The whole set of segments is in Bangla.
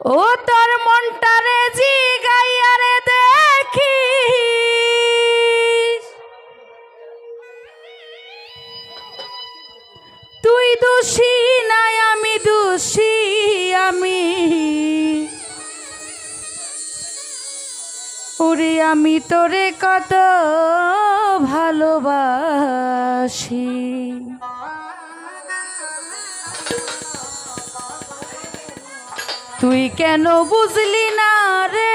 ও তোর মনটারে জি গাইয়ারে দেখি তুই দোষী নাই আমি দোষী, আমি। ওরে, আমি তোরে কত ভালোবাসি। তুই কেন বুঝলি না রে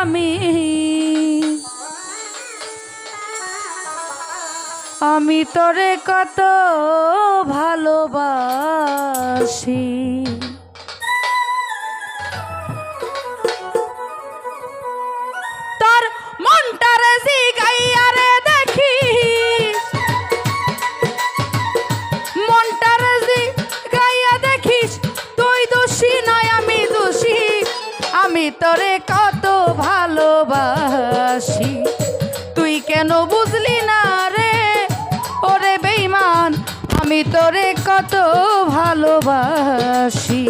আমি? আমি তোরে কত ভালোবাসি। ভালোবাসি।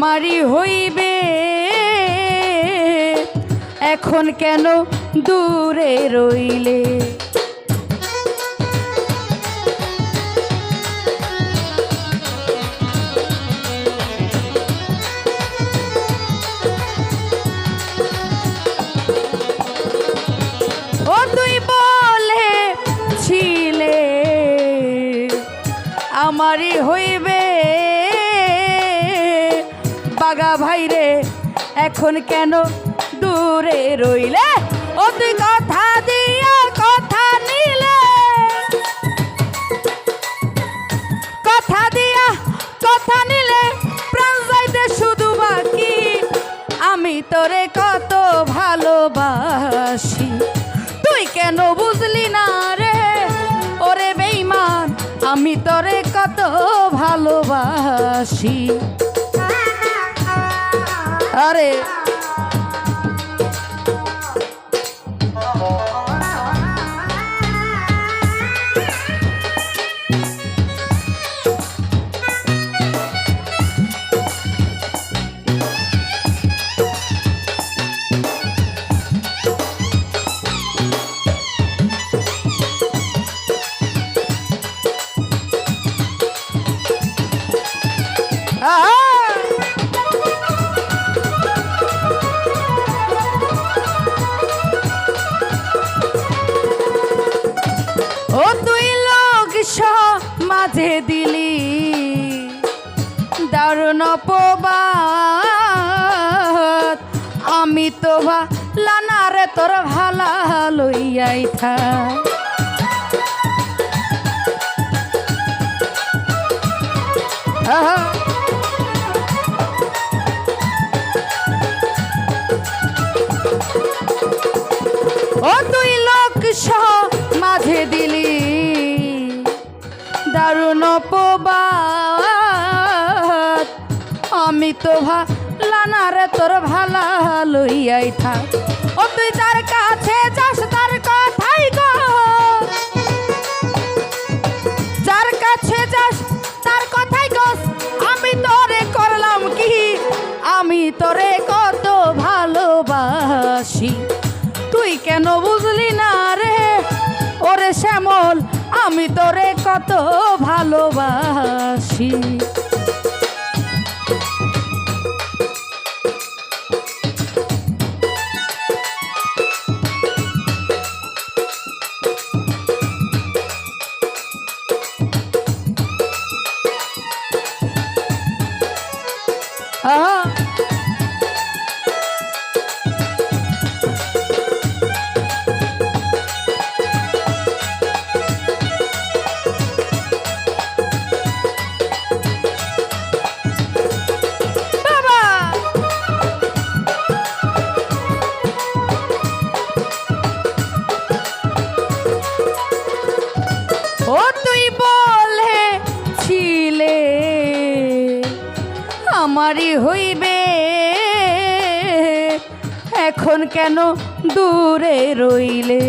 আমারই হইবে। এখন কেন দূরে রইলে? আমারই হইবে বাগা ভাইরে এখন কেন দূরে রইলে? তুই কথা দিয়া কথা নিলে। কথা দিয়া কথা নিলে, প্রাণ যাইতে শুধু বাকি। আমি তোরে কত ভালোবাসি, তুই কেন বুঝলি না রে? ওরে বেইমান আমি তোরে কত ভালোবাসি। আরে মাঝে দিলি দারুণ অপবাদ। আমি তো লানারে তোর ভালা লইয়াই থা আমি তো ভালানারে তোর ভালা লইয়াই থাক। ও তুই তার কাছে যাস, তার কথাই গো যার কাছে যাস, তার কথাই গস আমি তোরে করলাম কি? আমি তোরে কত ভালোবাসি। তুই কেন বুঝলি না রে? ওরে শ্যামল, আমি তোরে কত ভালোবাসি। আমারই হইবে। এখন কেন দূরে রইলে?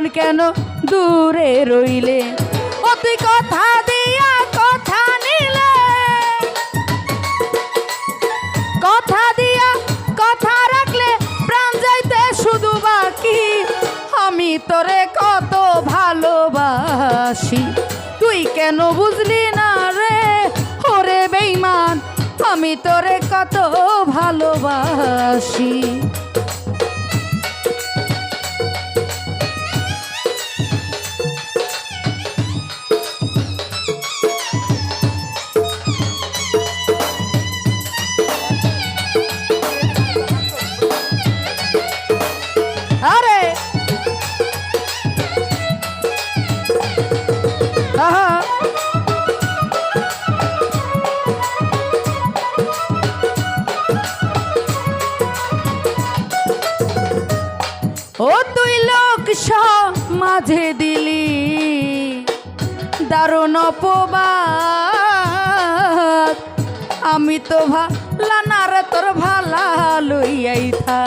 এখন কেন দূরে রইলে? তুই কথা দিয়া কথা নিলে। কথা দিয়া কথা রাখলে প্রাণ যাইতে শুধু বাকি। আমি তোরে কত ভালোবাসি, তুই কেন বুঝলি না রে? ওরে বেইমান আমি তোরে কত ভালোবাসি। মাঝে দিলি দারুণ অপবাদ। আমি তো ভালানার তোর ভালা লইয়াই থা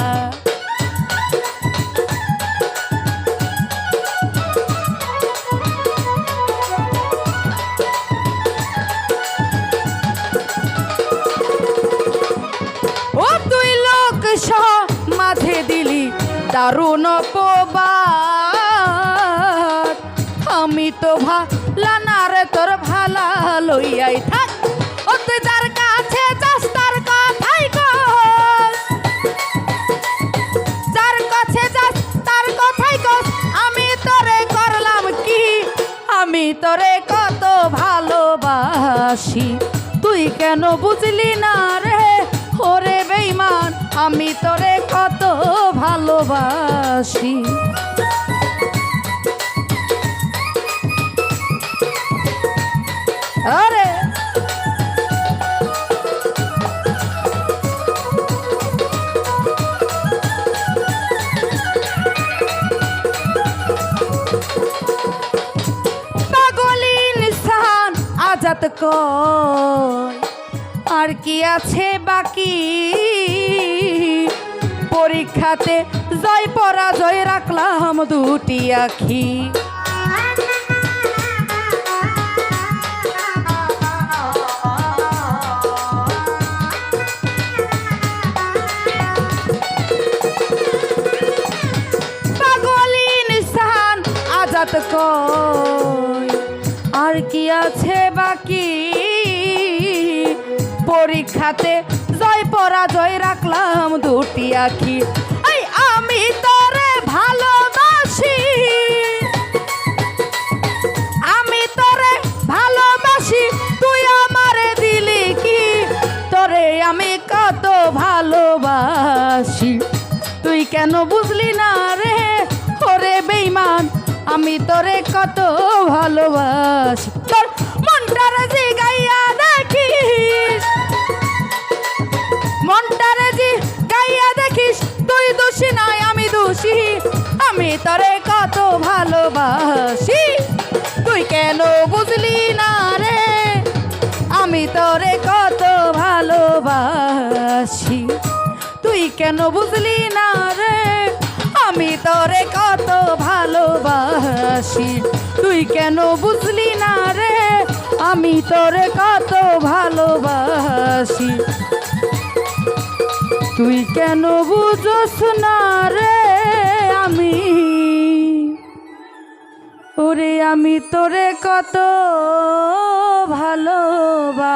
ও তুই লোক সহ মাঝে দিলি দারুণ অপবাদ। ভালানার তোর ভালা লইয়াই থাক। তুই আমি তোরে করলাম কি? আমি তোরে কত ভালোবাসি। তুই কেন বুঝলি না রে? ওরে বেইমান আমি তোরে কত ভালোবাসি। কয় আর কি আছে বাকি? পরীক্ষাতে জয় পরাজয় রাখলাম দুটি আখি। কয় বাকি পরীক্ষাতে জয় পরাজয় রাখলাম দুটি আখি। আমি তোরে ভালোবাসি। আমি তোরে ভালোবাসি, তুই আমারে দিলি কি? তোরে আমি কত ভালোবাসি। তুই কেন বুঝলি না রে? ওরে বেইমান আমি তোরে কত ভালোবাসি। তোর দোষী আমি তোরে কত ভালোবাসি। তুই কেন বুঝলি না রে? আমি তোরে কত ভালোবাসি। তুই কেন বুঝলি না রে? আমি তোরে কত ভালোবাসি। তুই কেন বুঝলি না রে? আমি তোরে কত ভালোবাসি। তুই কেন বুঝোস না রে? আমি। ওরে আমি তোরে কত ভালোবাসি।